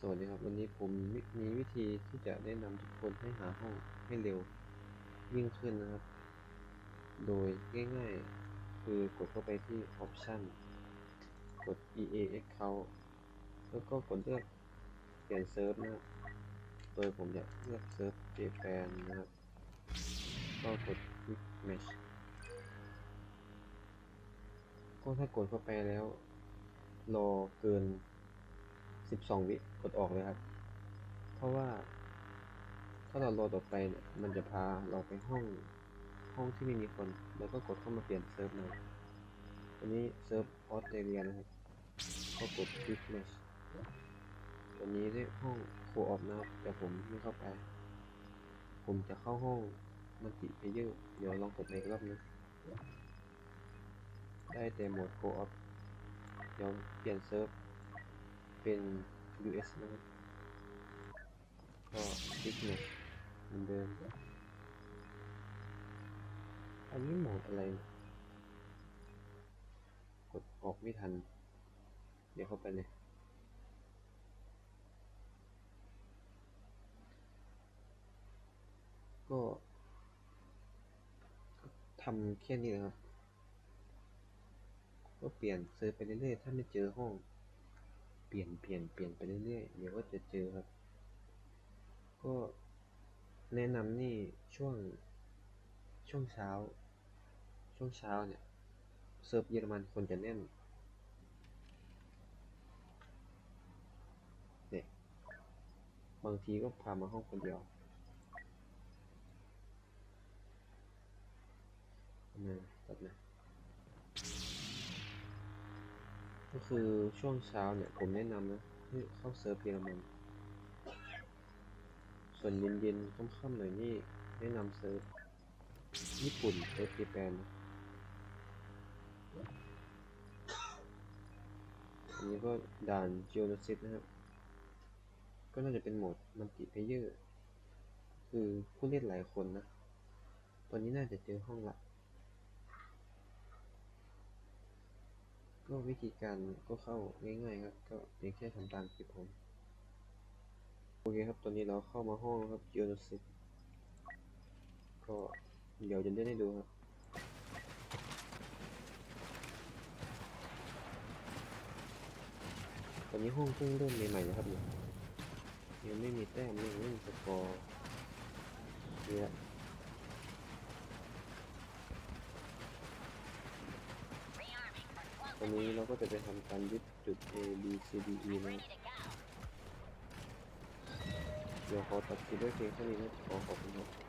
สวัสดีครับ วันนี้ผมมีวิธีที่จะแนะนำทุกคนให้หาห้องให้เร็วยิ่งขึ้นนะครับ โดยง่ายๆ คือกดเข้าไปที่ Option กด EA Account แล้วก็กดเลือกเปลี่ยนเซิร์ฟนะครับ โดยผมจะเลือกเซิร์ฟ Japan นะครับ ก็กด Quick Match ก็ถ้ากดเข้าไปแล้ว รอเกิน 12วิกดออกเลยครับ เพราะว่า ถ้าเรารอต่อไปเนี่ยมันจะพาเราไปห้องห้องที่ไม่มีคน แล้วก็กดเข้ามาเปลี่ยนเซิร์ฟเลยอันนี้เซิร์ฟออสเตรเลียนะครับก็กด Quick Match ตัวนี้ได้ห้องโคออฟนะครับแต่ผมไม่เข้าไป ผมจะเข้าห้องมันติเพเยอร์เดี๋ยวลองกดในอีกรอบนึงได้แต่โหมดโคออฟเดี๋ยวเปลี่ยนเซิร์ฟ เป็น US นะครับก็คลิกเนี่ยเหมือนเดิม อันนี้โหมดอะไร กดออกไม่ทัน เดี๋ยวเข้าไปเลยก็ทำแค่นี้นะครับ ก็เปลี่ยนเซิร์ฟไปเรื่อยๆ ถ้าไม่เจอห้อง เปลี่ยนเปลี่ยนเปลี่ยนไปเรื่อยๆ เดี๋ยวก็จะเจอครับ ก็แนะนำนี่ช่วงช่วงเช้า ช่วงเช้าเนี่ยเซิร์ฟเยอรมันคนจะแน่นเนี่ยบางทีก็พามาห้องคนเดียวนะตัดนะ ก็คือช่วงเช้าเนี่ยผมแนะนำนะให้เข้าเซิร์ฟเยอรมันส่วนเย็นๆค่ำๆหน่อยนี่แนะนำเซิร์ฟญี่ปุ่นเซิร์ฟญี่ปุ่นอันนี้ก็ด่านจิโอโนซิตนะครับ ก็น่าจะเป็นโหมดมัลติเพเยอร์ คือผู้เล่นหลายคนนะ ตอนนี้น่าจะเจอห้องละ ก็วิธีการก็เข้าง่ายๆครับก็เพียงแค่ทำตามคลิปผมโอเคครับตอนนี้เราเข้ามาห้องครับ g e o n o s i s ก็เดี๋ยวจะเล่นให้ดูครับตอนนี้ห้องเพิ่งเริ่มใหม่ๆนะครับเนี่ยยังไม่มีแต้มยังไม่มีสกอร์เนี่ย ตอนนี้เราก็จะไปทำการยึดจุด A B C D E นะเดี๋ยวขอตัดคลิปด้วยเพียงเท่านี้นะขอขอบคุณครับ